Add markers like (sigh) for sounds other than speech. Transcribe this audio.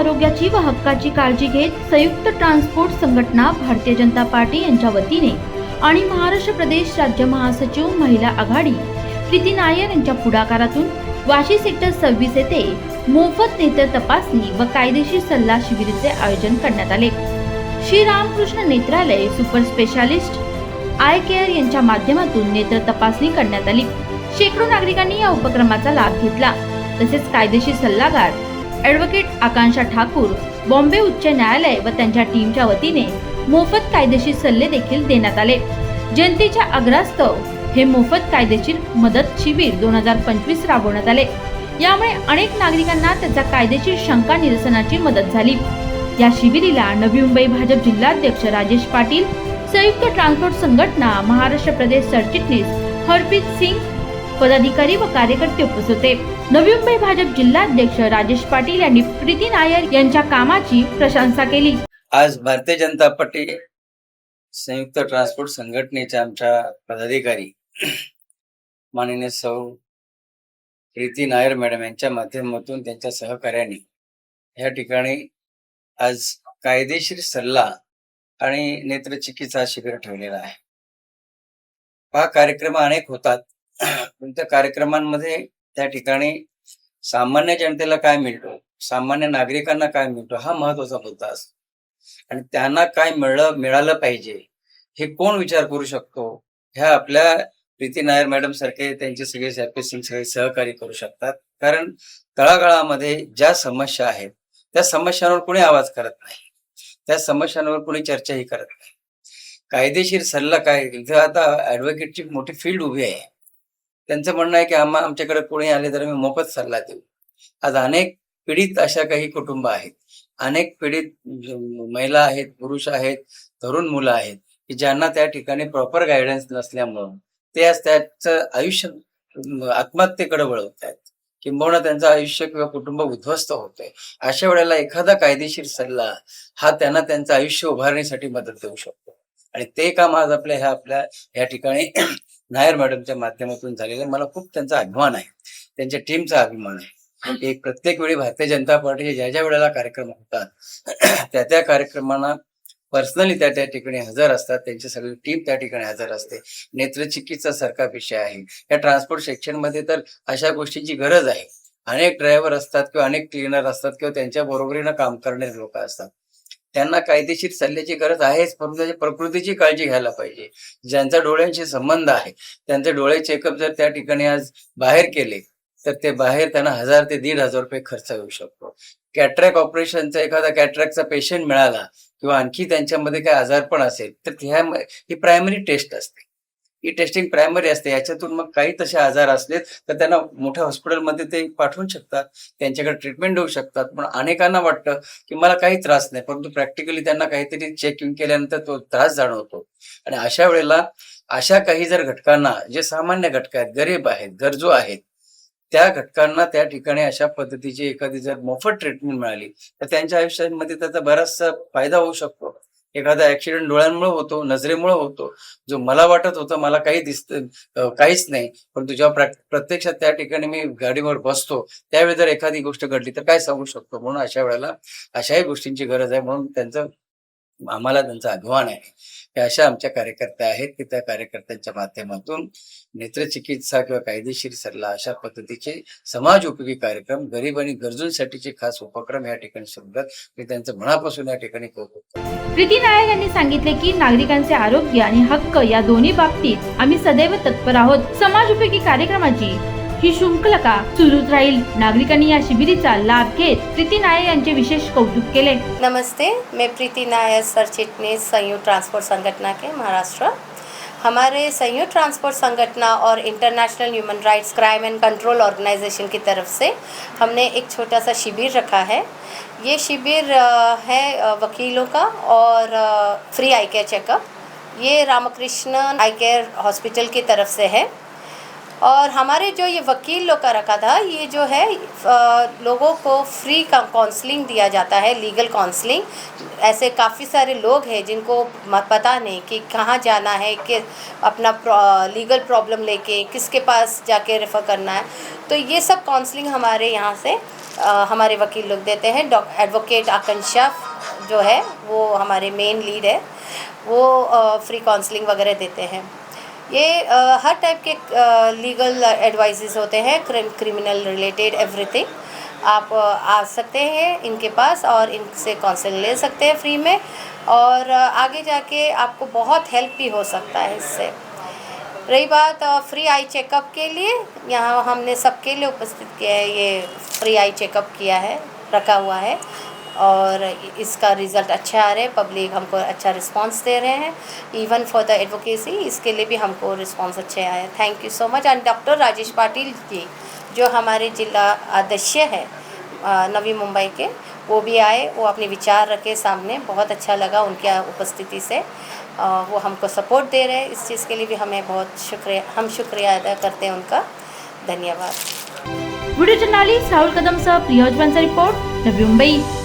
आरोग्याची व हक्काची काळजी घेत संयुक्त ट्रान्सपोर्ट संघटना भारतीय जनता पार्टी यांच्या वतीने आणि महाराष्ट्र प्रदेश राज्य महासचिव महिला आघाडी प्रीती नायर यांच्या पुढाकारातून वाशी सेक्टर सव्वीस येथे मोफत नेत्र तपासणी व कायदेशीर सल्ला शिबिराचे आयोजन करण्यात आले. Shri Ramkrishna Netralaya super specialist eye care यांच्या माध्यमातून नेत्र तपासणी करण्यात आली. शेकडो नागरिकांनी या उपक्रमाचा लाभ घेतला. तसेच कायदेशीर सल्लागार ॲडव्होकेट आकांक्षा ठाकूर बॉम्बे उच्च न्यायालय व त्यांच्या टीमच्या वतीने मोफत कायदेशीर सल्ले देखील देण्यात आले. जनतेच्या आग्रहास्तव हे मोफत कायदेशीर मदत शिबिर दोन हजार पंचवीस राबवण्यात आले. यामुळे अनेक नागरिकांना त्याचा कायदेशीर शंका निरसनाची मदत झाली. या शिबिरीला नवी मुंबई भाजप जिल्हाध्यक्ष राजेश पाटील संयुक्त ट्रान्सपोर्ट संघटना महाराष्ट्र प्रदेश सरचिटणीस हरप्रीत सिंग पदाधिकारी व कार्यकर्ते उपस्थित होते. नवी मुंबई भाजप जिल्हाध्यक्ष राजेश पाटील यांनी प्रीती नायर यांच्या कामाची प्रशंसा केली. आज भारतीय जनता पार्टी संयुक्त ट्रान्सपोर्ट संघटनेच्या आमच्या पदाधिकारी माननीय सौ प्रीती नायर मॅडम यांच्या माध्यमातून त्यांच्या सहकार्याने या ठिकाणी आज कायदेशीर सल्ला आणि नेत्रचिकित्सा शिबिर ठेवलेला आहे. हा कार्यक्रम अनेक होतात. कोणत्या कार्यक्रमांमध्ये त्या ठिकाणी सामान्य जनतेला काय मिळतो? सामान्य नागरिकांना काय मिळतो? हा महत्त्वाचा मुद्दा असतो. आणि त्यांना काय मिळलं मिळालं पाहिजे हे कोण विचार करू शकतो? ह्या आपल्या प्रीती नायर मॅडम सारखे त्यांचे सगळे सिंग सगळे सहकारी करू शकतात. कारण तळागाळामध्ये ज्या समस्या आहेत त्या समस्यांवर कोणी आवाज करत नाही. त्या समस्यांवर कोणी चर्चाही करत नाही. कायदेशीर सल्ला काय? आता ऍडव्होकेटची मोठी फील्ड उभी आहे. त्यांचं म्हणणं आहे की आम्हा आमच्याकडे कोणी आले तर आम्ही मोफत सल्ला देऊ. आज अनेक पीडित अशा काही कुटुंब आहेत. अनेक पीडित महिला आहेत पुरुष आहेत तरुण मुलं आहेत की ज्यांना त्या ठिकाणी प्रॉपर गायडन्स नसल्यामुळं ते आज त्याचं आयुष्य आत्महत्येकडे वळवत आहेत. किंबहुना त्यांचं आयुष्य किंवा कुटुंब उद्ध्वस्त होतंय. अशा वेळेला एखादा कायदेशीर सल्ला हा त्यांना त्यांचं आयुष्य उभारण्यासाठी मदत देऊ शकतो. आणि ते काम आज आपल्या ह्या आपल्या या ठिकाणी नायर मॅडमच्या माध्यमातून झालेलं आहे. मला खूप त्यांचा अभिमान आहे. त्यांच्या टीमचा अभिमान आहे. एक प्रत्येक वेळी भारतीय जनता पार्टीचे ज्या ज्या वेळेला कार्यक्रम होतात (clears throat) त्या त्या कार्यक्रमांना पर्सनली त्या त्या ठिकाणी हजर असतात. त्यांची सगळी टीम त्या ठिकाणी हजर असते. नेत्रचिकित्सा सारखा विषय आहे. या ट्रान्सपोर्ट सेक्शनमध्ये तर अशा गोष्टींची गरज आहे. अनेक ड्रायव्हर असतात किंवा अनेक क्लिनर असतात किंवा त्यांच्या बरोबरीनं काम करणारे लोक असतात. त्यांना कायदेशीर सल्ल्याची गरज आहेच परंतु त्याच्या प्रकृतीची काळजी घ्यायला पाहिजे. ज्यांचा डोळ्यांशी संबंध आहे त्यांचे डोळे चेकअप जर त्या ठिकाणी आज बाहेर केले तर ते बाहेर त्यांना हजार ते दीड हजार रुपये खर्च येऊ शकतो. कॅट्रॅक ऑपरेशनचा एखादा कॅट्रॅकचा पेशंट मिळाला किंवा आणखी त्यांच्यामध्ये काय आजारपण असेल तर ह्या ही प्रायमरी टेस्ट असते. ही टेस्टिंग प्रायमरी असते. याच्यातून मग काही तसे आजार असले तर त्यांना मोठ्या हॉस्पिटलमध्ये ते पाठवू शकतात. त्यांच्याकडे ट्रीटमेंट देऊ शकतात. पण अनेकांना वाटतं की मला काही त्रास नाही परंतु प्रॅक्टिकली त्यांना काहीतरी चेकिंग केल्यानंतर तो त्रास जाणवतो. आणि अशा वेळेला अशा काही जर घटकांना जे सामान्य घटक आहेत गरीब आहेत गरजू आहेत त्या घटकांना त्या ठिकाणी अशा पद्धतीची एखादी जर मोफत ट्रीटमेंट मिळाली तर त्यांच्या आयुष्यामध्ये त्याचा बराचसा फायदा होऊ शकतो. एखादा ऍक्सिडेंट डोळ्यांमुळे होतो नजरेमुळे होतो जो मला वाटत होतं मला काही दिसत काहीच नाही. पण तुझ्या प्रत्यक्षात त्या ठिकाणी मी गाडीवर बसतो त्यावेळी जर एखादी गोष्ट घडली तर काय सांगू शकतो? म्हणून अशा वेळेला अशाही गोष्टींची गरज आहे. म्हणून त्यांचं आम्हाला त्यांचा अभिमान आहे. हे अशा आमच्या कार्यकर्त्या आहेत की त्या कार्यकर्त्यांच्या माध्यमातून नेत्रचिकित्सा किंवा कायदेशीर सल्ला अशा पद्धतीचे समाज उपयोगी कार्यक्रम गरीब आणि गरजूंसाठीचे खास उपक्रम या ठिकाणी सुरू मी त्यांचं मनापासून या ठिकाणी कौतुक प्रीती नायर यांनी सांगितले की नागरिकांचे आरोग्य आणि हक्क या दोन्ही बाबतीत आम्ही सदैव तत्पर आहोत. समाज उपयोगी कार्यक्रमाची ही शृंखला सुरूच राहील. नागरिकांनी या शिबिरीचा लाभ घेत प्रीती नायर यांचे विशेष कौतुक केले. नमस्ते मैं प्रीति नायर सरचिटनीस संयुक्त ट्रांसपोर्ट संगठना के महाराष्ट्र. हमारे संयुक्त ट्रांसपोर्ट संगठना और international human rights crime and control organisation की तरफ से हमने एक छोटा सा शिविर रखा है। ये शिविर है वकीलों का और फ्री आई केयर चेकअप ये रामकृष्ण आई केयर हॉस्पिटल की तरफ से है। और हमारे जो ये वकील लोग का रखा था ये जो है लोगों को फ्री काउंसलिंग दिया जाता है लीगल काउंसलिंग ऐसे काफ़ी सारे लोग हैं जिनको पता नहीं कि कहाँ जाना है कि अपना लीगल प्रॉब्लम लेके किसके पास जाके रेफ़र करना है। तो ये सब काउंसलिंग हमारे यहाँ से अ, हमारे वकील लोग देते हैं। डॉक एडवोकेट आकांक्षा जो है वो हमारे मेन लीड है। वो फ्री काउंसलिंग वगैरह देते हैं। ये अ, हर टाइप के लीगल एडवाइसेस होते हैं क्रिमिनल रिलेटेड एवरीथिंग आप आ सकते हैं इनके पास और इनसे काउंसलिंग ले सकते हैं फ्री में और आगे जाके आपको बहुत हेल्प भी हो सकता है इससे। रही बात फ्री आई चेकअप के लिए यहाँ हमने सबके लिए उपस्थित किया है ये फ्री आई चेकअप किया है रखा हुआ है। और इसका रिज़ल्ट अच्छा आ रहा है। पब्लिक हमको अच्छा रिस्पांस दे रहे हैं। इवन फॉर द एडवोकेसी इसके लिए भी हमको रिस्पांस अच्छे आए thank you so much and doctor Rajesh Patil ji, जो हमारे जिला अध्यक्ष है नवी मुंबई के, वो भी आए, वो अपने विचार रखे सामने। बहुत अच्छा लगा उनकी उपस्थिति से। वो हमको सपोर्ट दे रहे इस चीज़ के लिए भी हमें बहुत शुक्रिया, हम शुक्रिया अदा करते हैं उनका। धन्यवाद। व्हिडिओ जर्नालिस्ट राहुल कदमसह प्रियोज बनचा रिपोर्ट नवी मुंबई।